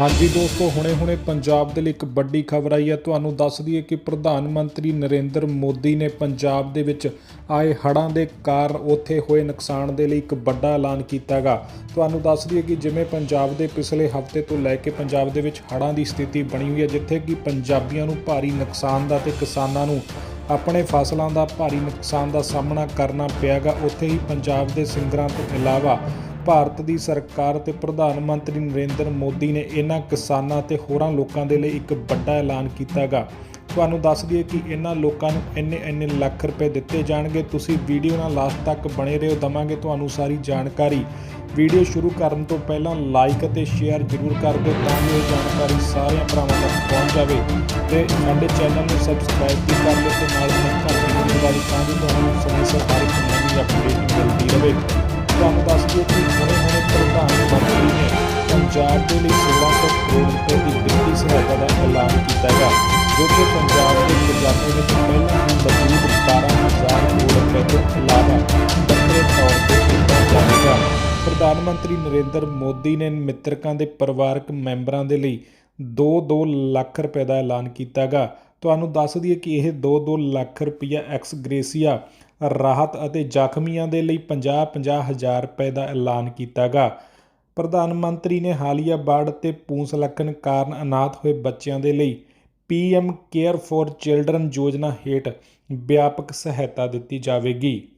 ਹਾਂਜੀ ਦੋਸਤੋ ਹੁਣੇ-ਹੁਣੇ ਪੰਜਾਬ ਦੇ ਲਈ ਇੱਕ ਵੱਡੀ ਖਬਰ ਆਈ ਹੈ। ਤੁਹਾਨੂੰ ਦੱਸ ਦਈਏ ਕਿ ਪ੍ਰਧਾਨ ਮੰਤਰੀ ਨਰਿੰਦਰ ਮੋਦੀ ਨੇ ਪੰਜਾਬ ਦੇ ਵਿੱਚ ਆਏ ਹੜ੍ਹਾਂ ਦੇ ਕਾਰਨ ਉੱਥੇ ਹੋਏ ਨੁਕਸਾਨ ਦੇ ਲਈ ਇੱਕ ਵੱਡਾ ਐਲਾਨ ਕੀਤਾਗਾ ਤੁਹਾਨੂੰ ਦੱਸ ਦਈਏ ਕਿ ਜਿਵੇਂ ਪੰਜਾਬ ਦੇ ਪਿਛਲੇ ਹਫ਼ਤੇ ਤੋਂ ਲੈ ਕੇ ਪੰਜਾਬ ਦੇ ਵਿੱਚ ਹੜ੍ਹਾਂ ਦੀ ਸਥਿਤੀ ਬਣੀ ਹੋਈ ਹੈ, ਜਿੱਥੇ ਕਿ ਪੰਜਾਬੀਆਂ ਨੂੰ ਭਾਰੀ ਨੁਕਸਾਨ ਦਾ ਤੇ ਕਿਸਾਨਾਂ ਨੂੰ ਆਪਣੇ ਫਸਲਾਂ ਦਾ ਭਾਰੀ ਨੁਕਸਾਨ ਦਾ ਸਾਹਮਣਾ ਕਰਨਾ ਪਿਆਗਾ। ਉੱਥੇ ਹੀ ਪੰਜਾਬ ਦੇ ਸਿੰਗਰਾਂ ਤੋਂ ਇਲਾਵਾ ਭਾਰਤ ਦੀ ਸਰਕਾਰ ਤੇ ਪ੍ਰਧਾਨ ਮੰਤਰੀ ਨਰਿੰਦਰ ਮੋਦੀ ਨੇ ਇਹਨਾਂ ਕਿਸਾਨਾਂ ਤੇ ਹੋਰਾਂ ਲੋਕਾਂ ਦੇ ਲਈ ਇੱਕ ਵੱਡਾ ਐਲਾਨ ਕੀਤਾਗਾ। ਤੁਹਾਨੂੰ ਦੱਸ ਦਈਏ ਕਿ ਇਹਨਾਂ ਲੋਕਾਂ ਨੂੰ ਇੰਨੇ ਇੰਨੇ ਲੱਖ ਰੁਪਏ ਦਿੱਤੇ ਜਾਣਗੇ। ਤੁਸੀਂ ਵੀਡੀਓ ਨਾਲ ਲਾਸਟ ਤੱਕ ਬਣੇ ਰਹੋ, ਦਵਾਂਗੇ ਤੁਹਾਨੂੰ ਸਾਰੀ ਜਾਣਕਾਰੀ। ਵੀਡੀਓ ਸ਼ੁਰੂ ਕਰਨ ਤੋਂ ਪਹਿਲਾਂ ਲਾਈਕ ਅਤੇ ਸ਼ੇਅਰ ਜ਼ਰੂਰ ਕਰ ਦਿਓ ਤਾਂ ਜੋ ਇਹ ਜਾਣਕਾਰੀ ਸਾਰਿਆਂ ਭਰਾਵਾਂ ਤੱਕ ਪਹੁੰਚ ਜਾਵੇ। ਤੇ ਸਾਡੇ ਚੈਨਲ ਨੂੰ ਸਬਸਕ੍ਰਾਈਬ ਵੀ ਕਰ ਲਓ ਤੇ ਨਾਲ ਨਾਲ ਘੰਟੀ ਨੂੰ ਦਬਾ ਤਾਂ ਕਿ ਤੁਹਾਨੂੰ ਸਮੇਂ ਸਿਰ ਹਰ ਇੱਕ ਨਵੀਂ ਅਪਡੇਟ ਮਿਲਦੀ ਰਹੇ। ਤੁਹਾਨੂੰ ਦੱਸ ਦਿਓ ਕਿ ਹੁਣੇ-ਹੁਣੇ ਪ੍ਰਧਾਨ ਮੰਤਰੀ ਨੇ ਪੰਜਾਬ ਦੇ ਲਈ 1600 ਕਰੋੜ ਰੁਪਏ ਦੀ ਵਿੱਤੀ ਸਹਾਇਤਾ ਦਾ ਐਲਾਨ ਕੀਤਾ ਹੈ ਜੋ ਕਿ ਪੰਜਾਬ ਦੇ ਖਜ਼ਾਨੇ ਵਿੱਚ ਪਹਿਲਾਂ ਹੀ ਮੌਜੂਦ 12000 ਕਰੋੜ ਰੁਪਏ ਤੋਂ ਇਲਾਵਾ ਵੱਖਰੇ ਤੌਰ ਤੇ ਦਿੱਤਾ ਜਾਵੇਗਾ ਪ੍ਰਧਾਨ ਮੰਤਰੀ ਨਰਿੰਦਰ ਮੋਦੀ ਨੇ ਮ੍ਰਿਤਕਾਂ ਦੇ ਪਰਿਵਾਰਕ ਮੈਂਬਰਾਂ ਦੇ ਲਈ 2-2 ਲੱਖ ਰੁਪਏ ਦਾ ਐਲਾਨ ਕੀਤਾਗਾ। ਤੁਹਾਨੂੰ ਦੱਸ ਦਈਏ ਕਿ ਇਹ 2-2 ਲੱਖ ਰੁਪਇਆ ਐਕਸ ਗ੍ਰੇਸੀਆ ਰਾਹਤ ਅਤੇ ਜ਼ਖਮੀਆਂ ਦੇ ਲਈ 50-50 ਹਜ਼ਾਰ ਰੁਪਏ ਦਾ ਐਲਾਨ ਕੀਤਾਗਾ। ਪ੍ਰਧਾਨ ਮੰਤਰੀ ਨੇ ਹਾਲੀਆ ਬਾੜ ਤੇ ਪੂੰਸ ਲੱਖਣ ਕਾਰਨ ਅਨਾਥ ਹੋਏ ਬੱਚਿਆਂ ਦੇ ਲਈ ਪੀਐਮ ਕੇਅਰ ਫॉर ਚਿਲਡਰਨ ਯੋਜਨਾ ਹੇਠ ਵਿਆਪਕ ਸਹਾਇਤਾ ਦਿੱਤੀ ਜਾਵੇਗੀ।